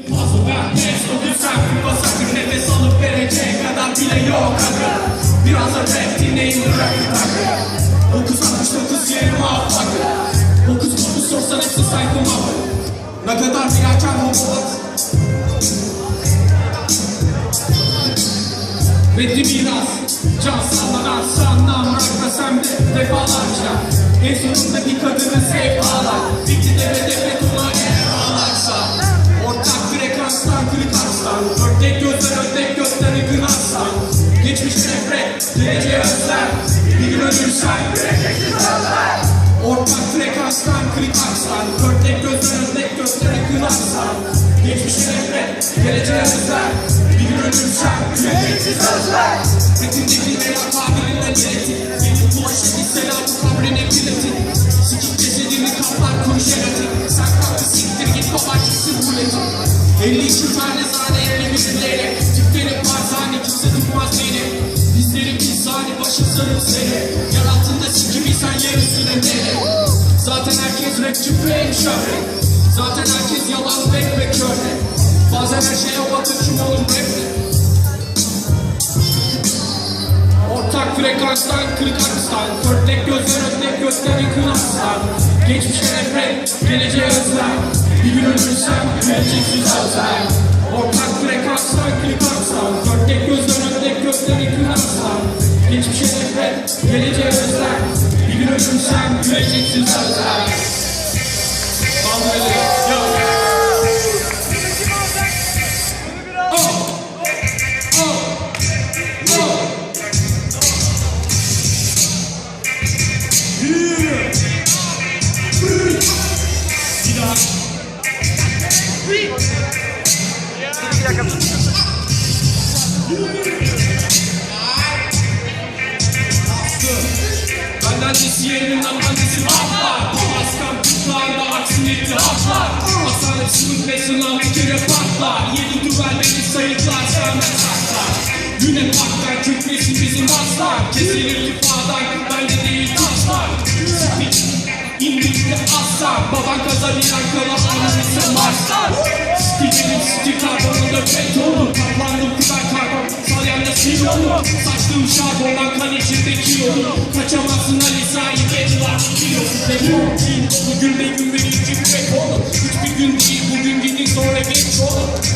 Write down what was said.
Fazla ben geç dokunsam Kupa sakın nefes alıp vereceği kadar bile yok akı Biraz da rap dinleyin bırakın akı 969 yerim affakı 9 sorsan hepsi saygım affı Ne kadar bir erken homolat Reddi miras Can sallanan sandan bırakma sen de defalarca En sonunda bir kadını sev ağlar Bir gün ölürsen Ortak frekanstan arslan Ördek gözler ördek gözleri kınarsan Geçmiş nefret geleceğe özlem Bir gün ölürsen Yüreksiz özlem Metindeki veya tabirinde bileti Yeni bulaşık selam kabrine bileti. Sikik cesedini kaplar kuru jelatin Sen kalktı siktir git baba çıksın buleti 52 tane zane 51 leylek sarıp seni Yer altında sikim insan yer üstüne nere Zaten herkes rapçi fame şöhret Zaten herkes yalan rap ve köhre Bazen her şeye batırçım olur rapte Ortak frekanstan kırık akstan Dörtlek gözler ötlek gösteri kınastan Geçmişe nefret, geleceğe özlem Bir gün ölürsem geleceksiz özlem Ortak frekanstan kırık akstan Dörtlek gözler ötlek gösteri kınastan Geçmişe geleceğe özlem Bir gün ölürsem geleceksiz özlem Vallahi yo. Oh! Bir daha. Desi yerinin annesi vahlar Paskan tutlağında aksın ittihaplar Hastanet sınıf ve sınav bir kere patlar. Yedi düvel beni sayıklar sevmez saklar Güne baktan kütmesin bizim aslar. Kesilir ifadan bende değil taşlar Salyanda silyonu Saçtığım şarbondan kan içindeki yolu Kaçamazsın Ali Sahip Ediler Kilosu Defol Din Bugün de gün benim gibi pek olur Hiçbir gün değil bugün gidin sonra geç olur